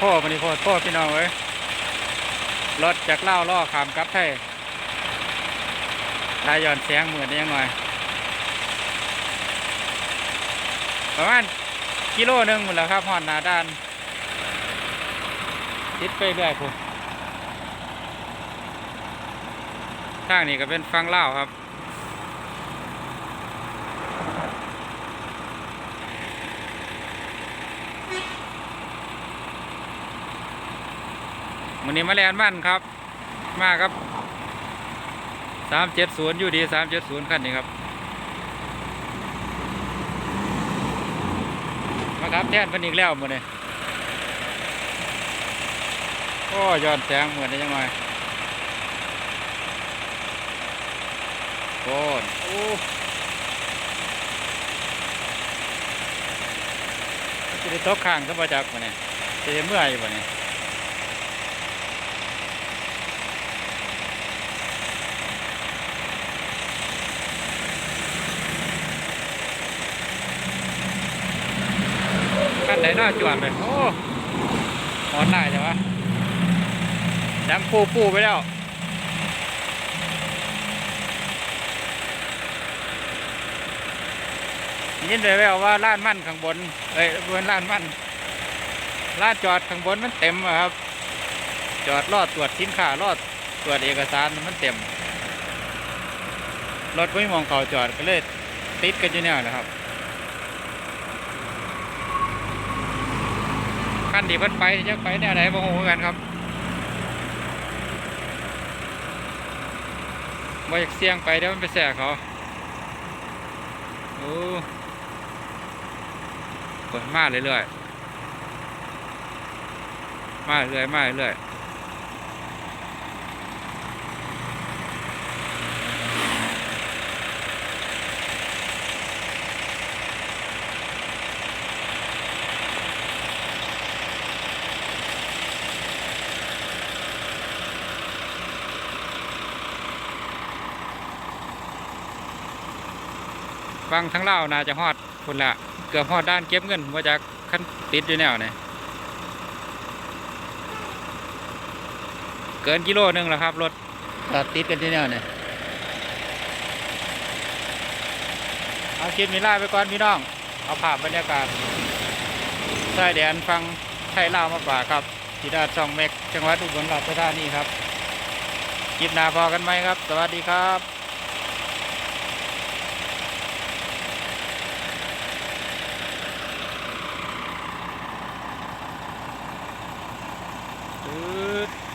พ่อมันนี่โพ่โพ่พี่น้องเอ้ยรถจากเล่าล่อขามกับไทยตายย้อนแสงเหมือนยังหน่อยประมาณกิโลหนึ่งหมดแล้วครับหอนหนาด้านติดไปเรื่อยผมทางนี้ก็เป็นฟังเล่าครับ วันนี้มาแลนบ้านครับ มาครับสามเจ็ดศูนย์อยู่ดีสามเจ็ดศูนย์คันนี้ครับ มาครับแท่นเพันอีกแล้วหมดเลยโอ้ย้อนแสงเหมือนได้ยังไงโอ้นโอ้จะได้ตกข้างสบายจักมาเนี่ยจะได้เมื่อยอยู่บ่เนี่ยขั้ นไหนน่าจวดเลยโอ้หอนได้ใช่ปะดังปูปูไปแล้วยินเลยแววว่าล้านมั่นข้างบน เอ้ยบนล้านมั่นล้านจอดข้างบนมันเต็มอะครับ จอดรอดตรวจสินค้ารอดตรวจเอกสารมันเต็ม รถไม่มองเขาจอดก็เลยติดกันอยู่เนี่ยนะครับ ขั้นดีเพิ่นไปจะไปแนวไหนบ่ฮู้กันครับบ่อยากเสี่ยงไปเดี๋ยวมันไปแสกเขาโอ้เปิดมาเรื่อยๆมาเรื่อยๆมาเรื่อยๆ ฟังทั้งเล่าวน่าจะฮอดคนละเกือบฮอดด้านเก็บเงินมาจากขั้นติดอยู่แนวเนี่ยเกินกิโลหนึงแล้วครับรถตัดติดกันที่แนวเนี่ยเอาคลิปนี้ลาไปก่อนพี่น้อง เอาภาพบรรยากาศชายแดนฟังไทยลาวมาฝากครับที่ด้านช่องเม็กจังหวัดอุบลราชธานีครับคลิปหน้าพอกันไหมครับ สวัสดีครับ ปึ๊ด